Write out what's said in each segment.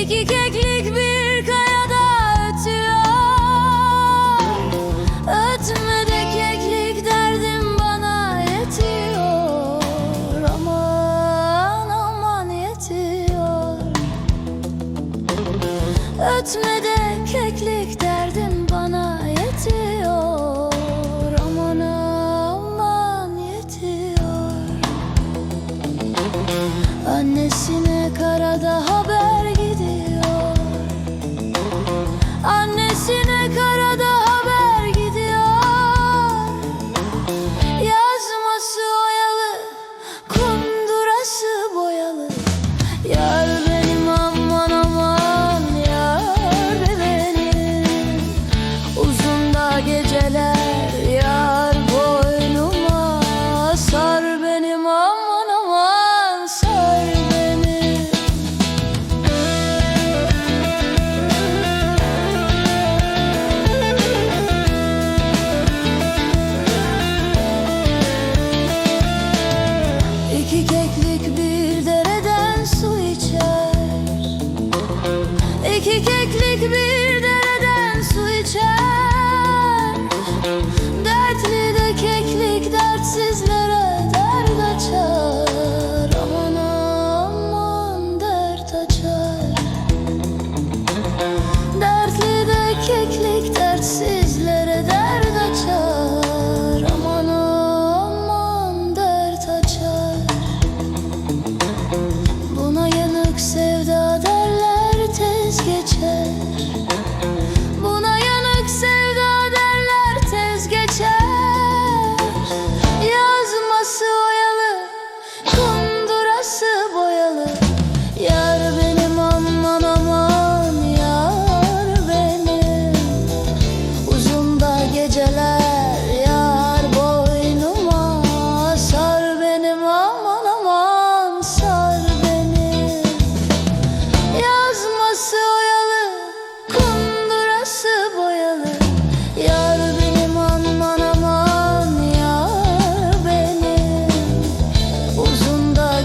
İki keklik bir kayada ötüyor. Ötme de keklik derdim bana yetiyor. Aman aman yetiyor. Ötme de keklik derdim bana yetiyor. Aman aman yetiyor. Annesine karada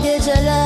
geceler